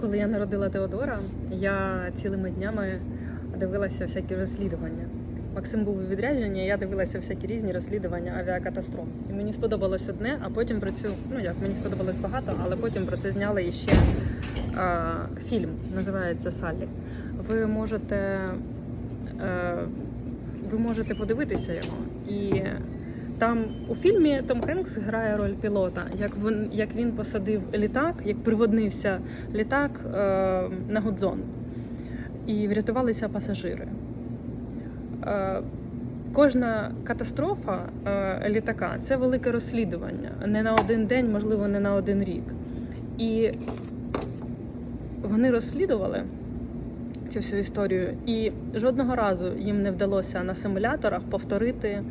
Коли я народила Теодора, я цілими днями дивилася всякі розслідування. Максим був у відрядженні, я дивилася всякі різні розслідування авіакатастроф. І мені сподобалось одне, а потім про цю, ну як мені сподобалось багато, але потім про це зняли іще а, фільм, називається Саллі. Ви можете, е, ви можете подивитися його. І там у фільмі Том Хенкс грає роль пілота, як він, як він посадив літак, як приводнився літак е, на Гудзон. І врятувалися пасажири. Е, кожна катастрофа е, літака це велике розслідування. Не на один день, можливо, не на один рік. І вони розслідували цю всю історію, і жодного разу їм не вдалося на симуляторах повторити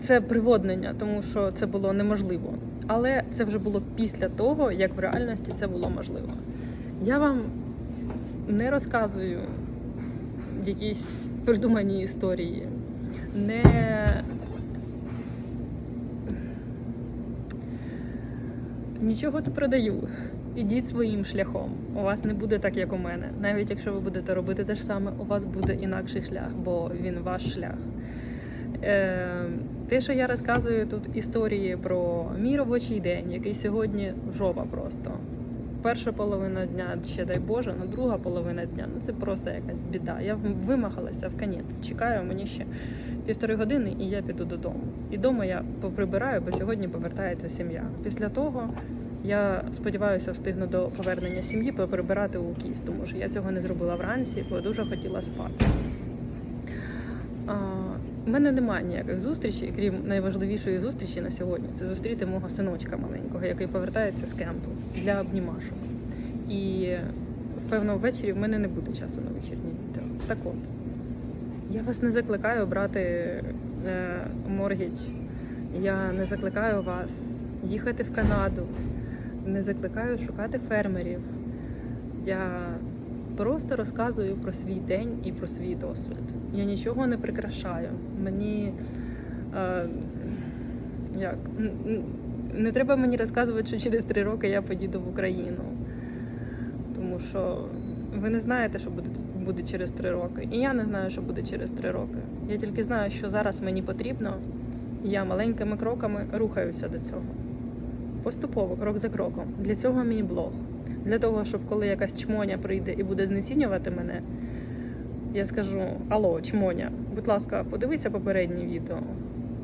це приводнення, тому що це було неможливо. Але це вже було після того, як в реальності це було можливо. Я вам не розказую якісь придумані історії, не нічого не продаю. Ідіть своїм шляхом. У вас не буде так, як у мене. Навіть якщо ви будете робити те ж саме, у вас буде інакший шлях, бо він ваш шлях. Е, те, що я розказую тут історії про мій робочий день, який сьогодні жопа просто. Перша половина дня, ще дай Боже, ну друга половина дня ну це просто якась біда. Я вимагалася в конець. Чекаю мені ще півтори години, і я піду додому. І вдома я поприбираю, бо сьогодні повертається сім'я. Після того я сподіваюся, встигну до повернення сім'ї поприбирати у кіс, тому що я цього не зробила вранці, бо дуже хотіла спати. У мене немає ніяких зустрічей, крім найважливішої зустрічі на сьогодні це зустріти мого синочка маленького, який повертається з кемпу для обнімашок. І певно ввечері в мене не буде часу на вечірнє відео. Так от, я вас не закликаю брати е, моргідж, я не закликаю вас їхати в Канаду, не закликаю шукати фермерів. Я просто розказую про свій день і про свій досвід. Я нічого не прикрашаю. Мені е, як не треба мені розказувати, що через три роки я поїду в Україну. Тому що ви не знаєте, що буде, буде через три роки. І я не знаю, що буде через три роки. Я тільки знаю, що зараз мені потрібно, і я маленькими кроками рухаюся до цього. Поступово, крок за кроком. Для цього мій блог. Для того, щоб коли якась чмоня прийде і буде знецінювати мене, я скажу: Алло, чмоня, будь ласка, подивися попереднє відео.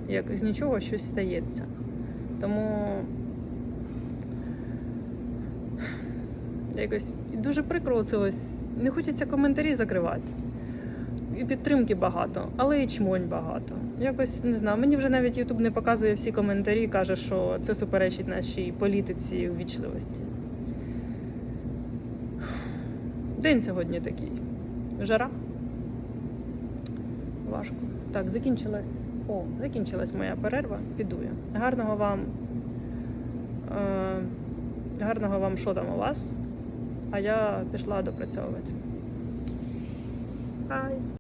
Як з нічого щось стається. Тому якось дуже прикро це ось. Не хочеться коментарі закривати. І підтримки багато, але і чмонь багато. Якось не знаю. Мені вже навіть Ютуб не показує всі коментарі, каже, що це суперечить нашій політиці ввічливості. День сьогодні такий. Жара. Важко. Так, закінчилась. О, закінчилась моя перерва. Піду я. Гарного вам. Е, гарного вам що там у вас. А я пішла допрацьовувати. Бай!